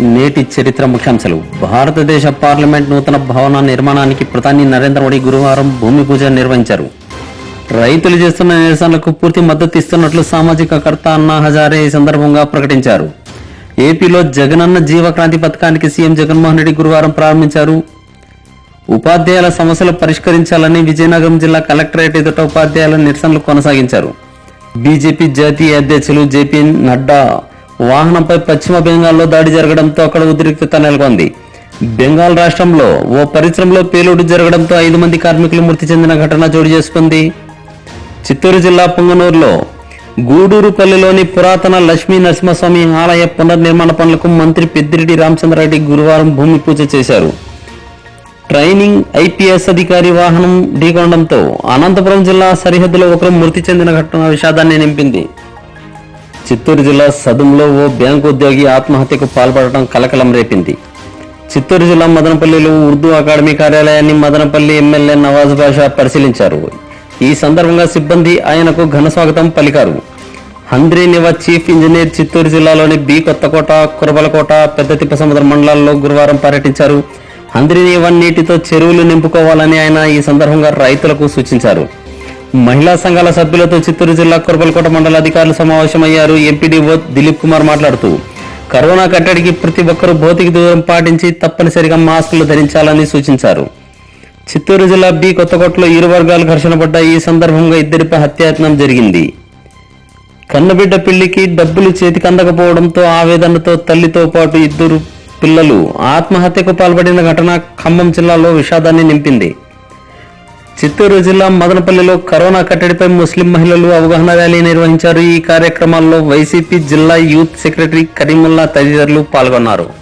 నేటి చరిత్ర ముఖ్యాంశాలు. భారతదేశ పార్లమెంట్ నూతన భవన నిర్మాణానికి ప్రధాని నరేంద్ర మోడీ గురువారం భూమి పూజ నిర్వహించారు. రైతులు చేస్తున్న నిరసనలకు పూర్తి మద్దతు ఇస్తున్నట్లు సామాజిక కర్త అన్నా హజారే ఈ సందర్భంగా ప్రకటించారు. ఏపీలో జగనన్న జీవక్రాంతి పథకానికి సీఎం జగన్మోహన్ రెడ్డి గురువారం ప్రారంభించారు. ఉపాధ్యాయుల సమస్యలు పరిష్కరించాలని విజయనగరం జిల్లా కలెక్టరేట్ ఎదుట ఉపాధ్యాయుల నిరసనలు కొనసాగించారు. బీజేపీ జాతీయ అధ్యక్షులు జేపీ నడ్డా వాహనంపై పశ్చిమ బెంగాల్లో దాడి జరగడంతో అక్కడ ఉద్రిక్తత నెలకొంది. బెంగాల్ రాష్ట్రంలో ఓ పరిశ్రమలో పేలుడు జరగడంతో ఐదు మంది కార్మికులు మృతి చెందిన ఘటన చోటు చేసుకుంది. చిత్తూరు జిల్లా పొంగనూరులో గూడూరుపల్లిలోని పురాతన లక్ష్మీ నరసింహస్వామి ఆలయ పునర్నిర్మాణ పనులకు మంత్రి పెద్దిరెడ్డి రామచంద్రారెడ్డి గురువారం భూమి పూజ చేశారు. ట్రైనింగ్ ఐపీఎస్ అధికారి వాహనం ఢీకొనడంతో అనంతపురం జిల్లా సరిహద్దులో ఒకరు మృతి చెందిన ఘటన విషాదాన్ని నింపింది. చిత్తూరు జిల్లా సదుంలో ఓ బ్యాంకు ఉద్యోగి ఆత్మహత్యకు పాల్పడటం కలకలం రేపింది. చిత్తూరు జిల్లా మదనపల్లిలో ఉర్దూ అకాడమీ కార్యాలయాన్ని మదనపల్లి ఎమ్మెల్యే నవాజ్ బాషా పరిశీలించారు. ఈ సందర్భంగా సిబ్బంది ఆయనకు ఘన స్వాగతం పలికారు. హంద్రీ నివా చీఫ్ ఇంజనీర్ చిత్తూరు జిల్లాలోని బి కొత్తకోట కురబలకోట పెద్ద తిప్పసముద్రం మండలాల్లో గురువారం పర్యటించారు. హంద్రీ నివా నీటితో చెరువులు నింపుకోవాలని ఆయన ఈ సందర్భంగా రైతులకు సూచించారు. మహిళా సంఘాల సభ్యులతో చిత్తూరు జిల్లా కురబలకోట మండల అధికారులు సమావేశమయ్యారు. ఎంపీడీఓ దిలీప్ కుమార్ మాట్లాడుతూ కరోనా కట్టడికి ప్రతి ఒక్కరూ భౌతిక దూరం పాటించి తప్పనిసరిగా మాస్కులు ధరించాలని సూచించారు. చిత్తూరు జిల్లా బి కొత్తకోటలో ఇరు వర్గాలు ఘర్షణ పడ్డాయి. ఈ సందర్భంగా ఇద్దరిపై హత్యాయత్నం జరిగింది. కన్నబిడ్డ పెళ్ళికి డబ్బులు చేతికి అందకపోవడంతో ఆవేదనతో తల్లితో పాటు ఇద్దరు పిల్లలు ఆత్మహత్యకు పాల్పడిన ఘటన ఖమ్మం జిల్లాలో విషాదాన్ని నింపింది. చిత్తూరు జిల్లా మదనపల్లిలో కరోనా కట్టడిపై ముస్లిం మహిళలు అవగాహన ర్యాలీ నిర్వహించారు. ఈ కార్యక్రమాల్లో వైసీపీ జిల్లా యూత్ సెక్రటరీ కరీముల్లా తదితరులు పాల్గొన్నారు.